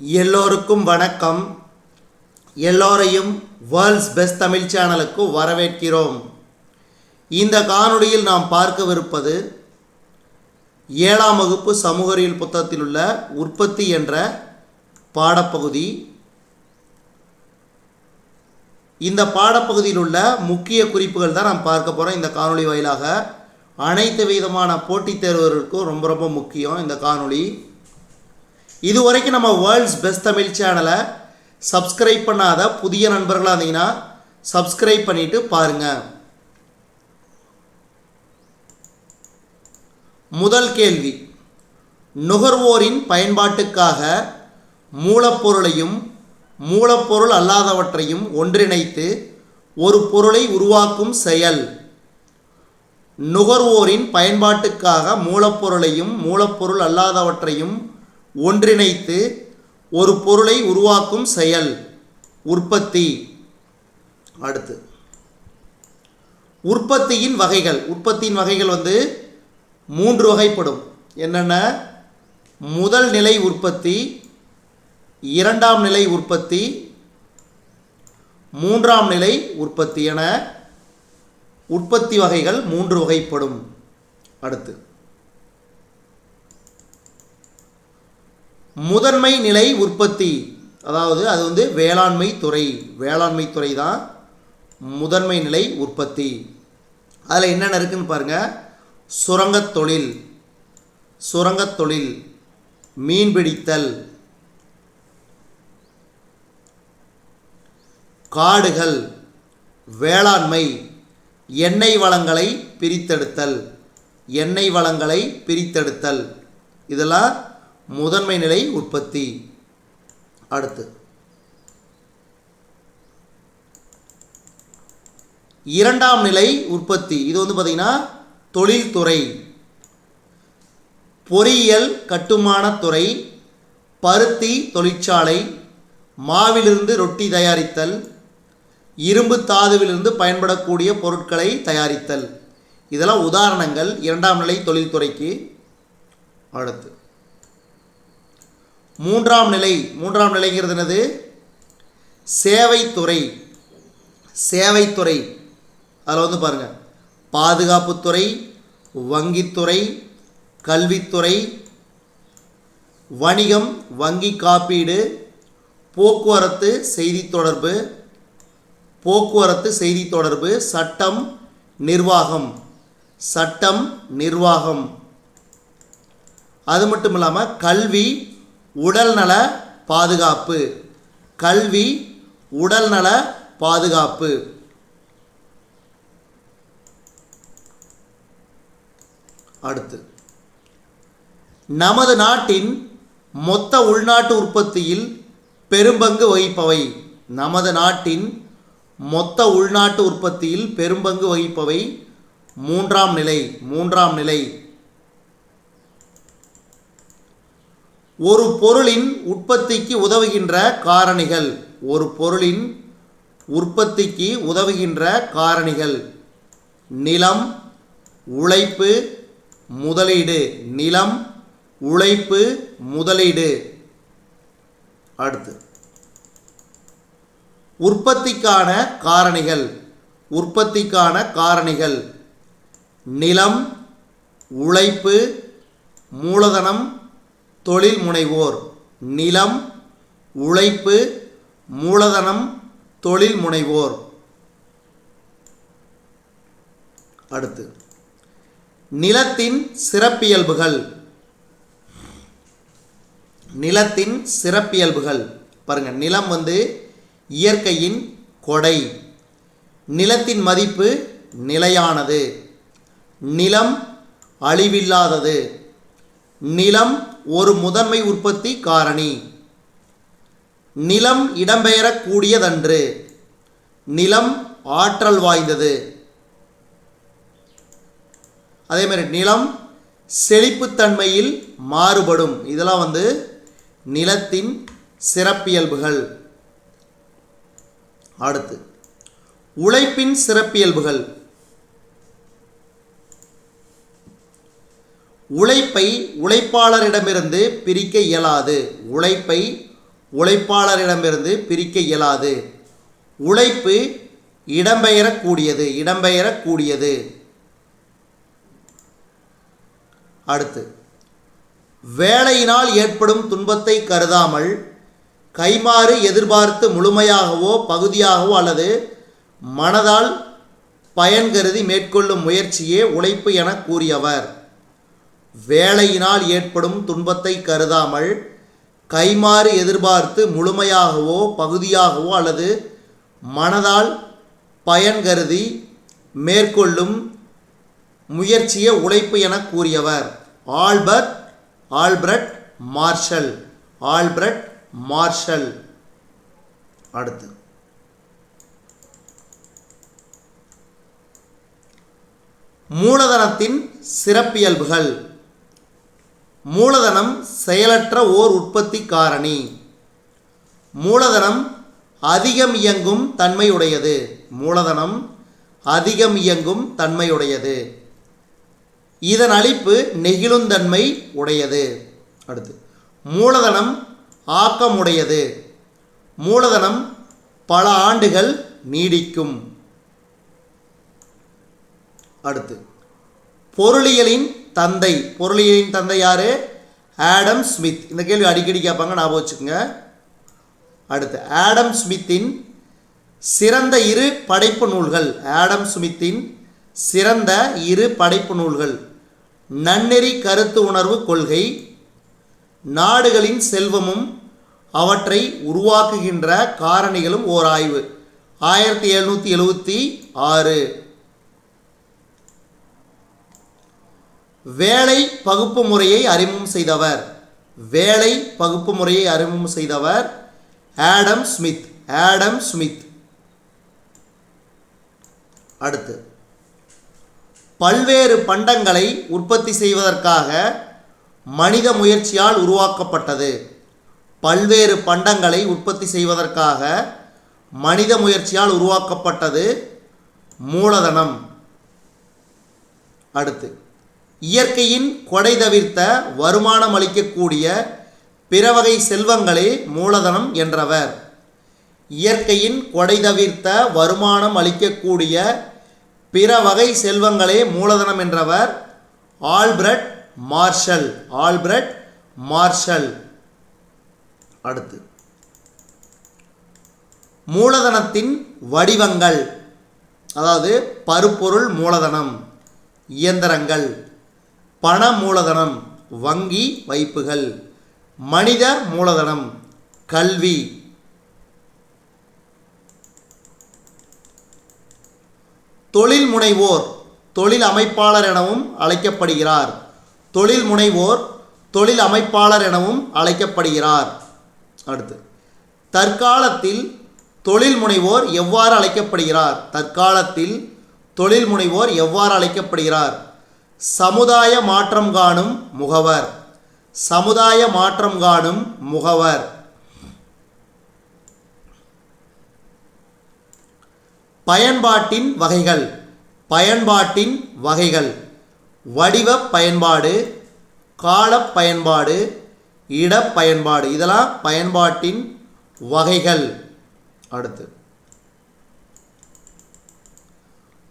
எல்லோருக்கும் வணக்கம். எல்லோரையும் வேர்ல்ட்ஸ் பெஸ்ட் தமிழ் சேனலுக்கு வரவேற்கிறோம். இந்த காணொளியில் நாம் பார்க்கவிருப்பது ஏழாம் வகுப்பு சமூகறிவியல் புத்தகத்தில் உள்ள உற்பத்தி என்ற பாடப்பகுதி. இந்த பாடப்பகுதியில் உள்ள முக்கிய குறிப்புகள் தான் நாம் பார்க்க போகிறோம் இந்த காணொளி வாயிலாக அனைத்து விதமான போட்டித் தேர்வர்களுக்கும் ரொம்ப ரொம்ப முக்கியம் இந்த காணொளி. இது வரைக்கும் நம்ம வேர்ல்ட்ஸ் பெஸ்ட் தமிழ் சேனலை சப்ஸ்கிரைப் பண்ணாத புதிய நண்பர்களாக இருந்தீங்கன்னா சப்ஸ்கிரைப் பண்ணிட்டு பாருங்க. முதல் கேள்வி. நுகர்வோரின் பயன்பாட்டுக்காக மூலப்பொருளையும் மூலப்பொருள் அல்லாதவற்றையும் ஒன்றிணைத்து ஒரு பொருளை உருவாக்கும் செயல். நுகர்வோரின் பயன்பாட்டுக்காக மூலப்பொருளையும் மூலப்பொருள் அல்லாதவற்றையும் ஒன்றிணைத்து ஒரு பொருளை உருவாக்கும் செயல் உற்பத்தி. அடுத்து. உற்பத்தியின் வகைகள். உற்பத்தியின் வகைகள் வந்து மூன்று வகைப்படும். என்னென்ன? முதல் நிலை உற்பத்தி இரண்டாம் நிலை உற்பத்தி மூன்றாம் நிலை உற்பத்தி என உற்பத்தி வகைகள் மூன்று வகைப்படும். அடுத்து. முதன்மை நிலை உற்பத்தி. அதாவது அது வந்து வேளாண்மை துறை. வேளாண்மை துறை தான் முதன்மை நிலை உற்பத்தி. அதில் என்னென்ன இருக்குதுன்னு பாருங்கள் சுரங்கத் தொழில். சுரங்கத் தொழில். மீன்பிடித்தல் காடுகள். வேளாண்மை. எண்ணெய் வளங்களை பிரித்தெடுத்தல். எண்ணெய் வளங்களை பிரித்தெடுத்தல். இதெல்லாம் முதன்மை நிலை உற்பத்தி. அடுத்து. இரண்டாம் நிலை உற்பத்தி. இது வந்து பார்த்திங்கன்னா தொழில்துறை. பொறியியல் கட்டுமானத்துறை பருத்தி தொழிற்சாலை மாவிலிருந்து ரொட்டி தயாரித்தல் இரும்பு தாதுவிலிருந்து பயன்படக்கூடிய பொருட்களை தயாரித்தல். இதெல்லாம் உதாரணங்கள் இரண்டாம் நிலை தொழில்துறைக்கு. அடுத்து. மூன்றாம் நிலை மூன்றாம் நிலைங்கிறது என்னது? சேவைத்துறை. சேவைத்துறை. அதில் வந்து பாருங்கள் பாதுகாப்புத்துறை வங்கித்துறை கல்வித்துறை வணிகம் வங்கி காப்பீடு போக்குவரத்து செய்தி தொடர்பு போக்குவரத்து செய்தி தொடர்பு சட்டம் நிர்வாகம். சட்டம் நிர்வாகம். அது மட்டும் இல்லாமல் கல்வி உடல்நல பாதுகாப்பு. கல்வி உடல்நல பாதுகாப்பு. அடுத்து. நமது நாட்டின் மொத்த உள்நாட்டு உற்பத்தியில் பெரும்பங்கு வகிப்பவை. நமது நாட்டின் மொத்த உள்நாட்டு உற்பத்தியில் பெரும்பங்கு வகிப்பவை மூன்றாம் நிலை மூன்றாம் நிலை. ஒரு பொருளின் உற்பத்திக்கு உதவுகின்ற காரணிகள். ஒரு பொருளின் உற்பத்திக்கு உதவுகின்ற காரணிகள். நிலம் உழைப்பு முதலீடு. நிலம் உழைப்பு முதலீடு. அடுத்து. உற்பத்திக்கான காரணிகள். உற்பத்திக்கான காரணிகள். நிலம் உழைப்பு மூலதனம் தொழில் முனைவோர் நிலம் உழைப்பு மூலதனம் தொழில் முனைவோர். அடுத்து நிலத்தின் சிறப்பியல்புகள். நிலத்தின் சிறப்பியல்புகள். பாருங்க நிலம் வந்து இயற்கையின் கொடை. நிலத்தின் மதிப்பு நிலையானது. நிலம் அழிவில்லாதது. நிலம் ஒரு முதன்மை உற்பத்தி காரணி. நிலம் இடம்பெயரக்கூடியதன்று. நிலம் ஆற்றல் வாய்ந்தது. அதே மாதிரி நிலம் செழிப்புத்தன்மையில் மாறுபடும். இதெல்லாம் வந்து நிலத்தின் சிறப்பியல்புகள். அடுத்து உழைப்பின் சிறப்பியல்புகள். உழைப்பை உழைப்பாளரிடமிருந்து பிரிக்க இயலாது. உழைப்பை உழைப்பாளரிடமிருந்து பிரிக்க இயலாது. உழைப்பு இடம்பெயரக்கூடியது இடம்பெயரக்கூடியது. அடுத்து வேலையினால் ஏற்படும் துன்பத்தை கருதாமல் கைமாறு எதிர்பார்த்து முழுமையாகவோ பகுதியாகவோ அல்லது மனதால் பயன் கருதி மேற்கொள்ளும் முயற்சியே உழைப்பு என கூறியவர். வேலையினால் ஏற்படும் துன்பத்தை கருதாமல் கைமாறு எதிர்பார்த்து முழுமையாகவோ பகுதியாகவோ அல்லது மனதால் பயன் கருதி மேற்கொள்ளும் முயற்சிய உழைப்பு என கூறியவர். Albert Albert Marshall Albert Marshall. அடுத்து. மூலதனத்தின் சிறப்பியல்புகள். மூலதனம் செயலற்ற ஓர் உற்பத்தி காரணி. மூலதனம் அதிகம் இயங்கும் தன்மையுடையது. மூலதனம் அதிகம் இயங்கும் தன்மையுடையது. இதன் அளிப்பு நெகிழுந்தன்மை உடையது. அடுத்து மூலதனம் ஆக்கமுடையது. மூலதனம் பல ஆண்டுகள் நீடிக்கும். அடுத்து பொருளியலின் தந்தை பொருளியலின் தந்தை யார்? Adam Smith. இந்த கேள்வி அடிக்கடி கேட்பாங்க ஞாபகம் வச்சுக்கோங்க. அடுத்து ஆடம் ஸ்மித்தின் சிறந்த இரு படைப்பு நூல்கள். ஆடம் ஸ்மித்தின் சிறந்த இரு படைப்பு நூல்கள். நன்னெறி கருத்து உணர்வு கொள்கை நாடுகளின் செல்வமும் அவற்றை உருவாக்குகின்ற காரணிகளும் ஓர் ஆய்வு ஆயிரத்தி எழுநூற்றி எழுபத்தி ஆறு. வேலை பகுப்பு முறையை அறிமுகம் செய்தவர். வேலை பகுப்பு முறையை அறிமுகம் செய்தவர் ஆடம் ஸ்மித். Adam Smith. அடுத்து. பல்வேறு பண்டங்களை உற்பத்தி செய்வதற்காக மனித முயற்சியால் உருவாக்கப்பட்டது. பல்வேறு பண்டங்களை உற்பத்தி செய்வதற்காக மனித முயற்சியால் உருவாக்கப்பட்டது மூலதனம். அடுத்து. இயற்கையின் கொடை தவிர்த்த வருமானம் அளிக்கக்கூடிய பிற வகை செல்வங்களே மூலதனம் என்றவர். இயற்கையின் கொடை தவிர்த்த வருமானம் அளிக்கக்கூடிய பிற வகை செல்வங்களே மூலதனம் என்றவர் ஆல்பிரட் மார்ஷல். Alfred marshal. அடுத்து. மூலதனத்தின் வடிவங்கள். அதாவது பருப்பொருள் மூலதனம். இயந்திரங்கள். பண மூலதனம் வங்கி வைப்புகள் மனித மூலதனம் கல்வி. தொழில் முனைவோர் தொழில் அமைப்பாளர் எனவும் அழைக்கப்படுகிறார். தொழில் முனைவோர் தொழில் அமைப்பாளர் எனவும் அழைக்கப்படுகிறார். அடுத்து தற்காலத்தில் தொழில் முனைவோர் எவ்வாறு அழைக்கப்படுகிறார்? தற்காலத்தில் தொழில் முனைவோர் எவ்வாறு அழைக்கப்படுகிறார்? சமுதாய மாற்றம் காணும் முகவர். சமுதாய மாற்றம் காணும் முகவர். பயன்பாட்டின் வகைகள். பயன்பாட்டின் வகைகள். வடிவ பயன்பாடு கால பயன்பாடு இட பயன்பாடு. இதெல்லாம் பயன்பாட்டின் வகைகள். அடுத்து.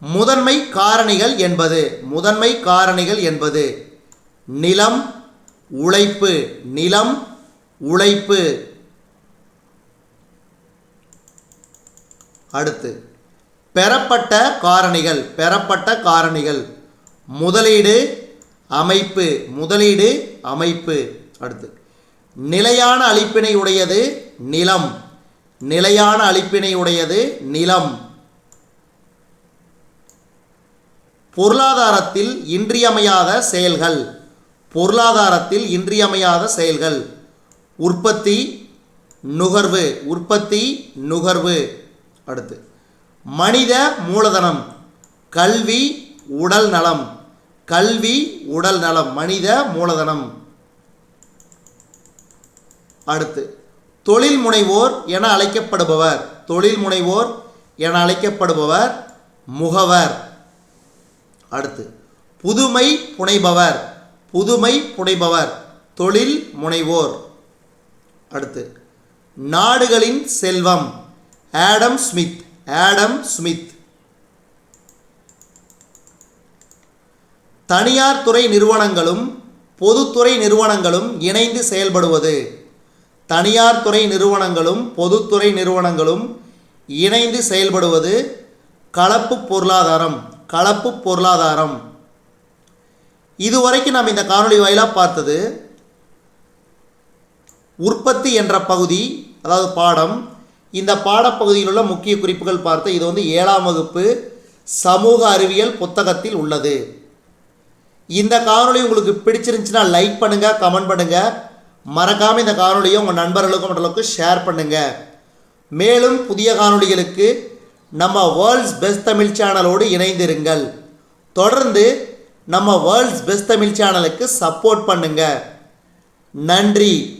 முதன்மை காரணிகள் என்பது முதன்மை காரணிகள் என்பது நிலம் உழைப்பு நிலம் உழைப்பு. அடுத்து பெறப்பட்ட காரணிகள் பெறப்பட்ட காரணிகள். முதலீடு அமைப்பு முதலீடு அமைப்பு. அடுத்து நிலையான அளிப்பினை உடையது நிலம். நிலையான அளிப்பினை உடையது நிலம். பொருளாதாரத்தில் இன்றியமையாத செயல்கள். பொருளாதாரத்தில் இன்றியமையாத செயல்கள். உற்பத்தி நுகர்வு. உற்பத்தி நுகர்வு. அடுத்து. மனித மூலதனம். கல்வி உடல் நலம். கல்வி உடல் நலம். மனித மூலதனம். அடுத்து. தொழில் முனைவோர் என அழைக்கப்படுபவர். தொழில் முனைவோர் என அழைக்கப்படுபவர் முகவர். அடுத்து புதுமை புனைபவர் புதுமை புனைபவர் தொழில் முனைவோர். அடுத்து நாடுகளின் செல்வம் ஆடம் ஸ்மித் ஆடம் ஸ்மித். தனியார் துறை நிறுவனங்களும் பொதுத்துறை நிறுவனங்களும் இணைந்து செயல்படுவது. தனியார் துறை நிறுவனங்களும் பொதுத்துறை நிறுவனங்களும் இணைந்து செயல்படுவது. கலப்பு பொருளாதாரம் கலப்பு பொருளாதாரம். இதுவரைக்கும் நாம் இந்த காணொளி வாயிலாக பார்த்தது உற்பத்தி என்ற பகுதி அதாவது பாடம். இந்த பாடப்பகுதியில் உள்ள முக்கிய குறிப்புகள் பார்த்து இது வந்து ஏழாம் வகுப்பு சமூக அறிவியல் புத்தகத்தில் உள்ளது. இந்த காணொளி உங்களுக்கு பிடிச்சிருந்துச்சுன்னா லைக் பண்ணுங்கள் கமெண்ட் பண்ணுங்கள் மறக்காமல் இந்த காணொலியை உங்கள் நண்பர்களுக்கும் மற்றளவுக்கு ஷேர் பண்ணுங்கள் மேலும் புதிய காணொளிகளுக்கு நம்ம வேர்ல்ட்ஸ் பெஸ்ட் தமிழ் சேனலோடு இணைந்திருங்கள். தொடர்ந்து நம்ம வேர்ல்ட்ஸ் பெஸ்ட் தமிழ் சேனலுக்கு சப்போர்ட் பண்ணுங்கள் நன்றி.